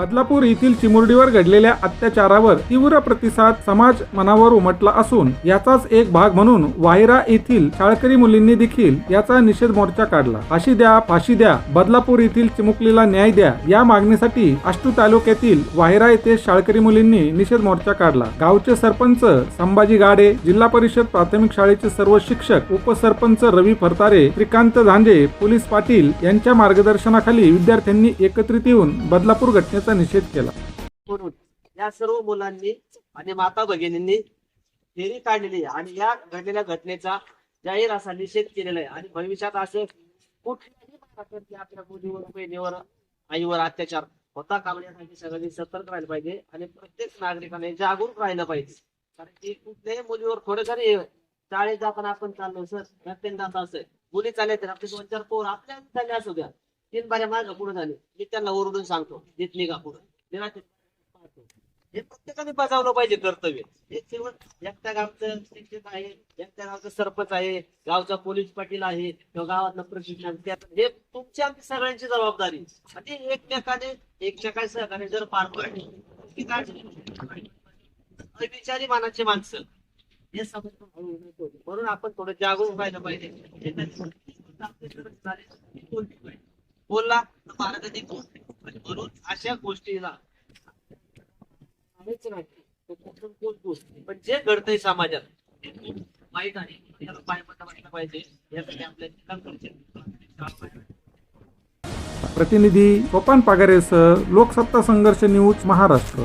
बदलापूर येथील चिमुरडीवर घडलेल्या अत्याचारावर तीव्र प्रतिसाद समाज मनावर उमटला असून याचाच एक भाग म्हणून वाहिरा येथील शाळकरी मुलींनी देखील याचा निषेध मोर्चा काढला. फाशी द्या फाशी द्या बदलापूर येथील चिमुकलीला न्याय द्या या मागणीसाठी आष्टू तालुक्यातील वाहिरा येथे शाळकरी मुलींनी निषेध मोर्चा काढला. गावचे सरपंच संभाजी गाडे जिल्हा परिषद प्राथमिक शाळेचे सर्व शिक्षक उपसरपंच रवी फरतारे श्रीकांत झांजे पोलीस पाटील यांच्या मार्गदर्शनाखाली विद्यार्थ्यांनी एकत्रित येऊन बदलापूर घटनेचा निषेध केला. म्हणून या सर्व मुलांनी आणि माता भगिनींनी फेरी काढलेली आहे. आणि या घडलेल्या घटनेचा जाहीर असा निषेध केलेला आहे. आणि भविष्यात असे कुठल्याही आपल्या मुलीवर बहिणीवर आईवर अत्याचार होता कामण्यासाठी सगळ्यांनी सतर्क राहिलं पाहिजे. आणि प्रत्येक नागरिकाने जागरूक राहिलं पाहिजे. कारण की कुठल्याही मुलीवर थोडं जरी शाळेत जाताना आपण चाललो सर. रस्त्याने जात असेल मुली चालले तर आपले दोन चार पोर आपल्या चालले असू द्या. तीन बाऱ्या मागं पुढे झाले. मी त्यांना ओरडून सांगतो देत निघा पुढे. पाहतो. हे प्रत्येकाने बजावलं पाहिजे कर्तव्य. हे केवळ एकट्या गावचं शिक्षक आहे एकट्या गावचं सरपंच आहे गावचा पोलीस पाटील आहे किंवा गावातलं प्रशिक्षण हे तुमची आमची सगळ्यांची जबाबदारी. आणि एकमेकाने एकमेकाने सहकार्य जर पार पाडले अविचारी काय? विचारी मानाची माणसं. हे समजून म्हणून आपण थोडं जागरूक व्हायला पाहिजे. बोलला तर महाराजांनी म्हणून अशा गोष्टीला आहेच नाही. पण जे घडतंय समाजात ते खूप वाईट आहे. याला पायपट्टा बसला पाहिजे. यासाठी आपल्या करायचे प्रतिनिधी सोपान पागारेसह लोकसत्ता संघर्ष न्यूज महाराष्ट्र.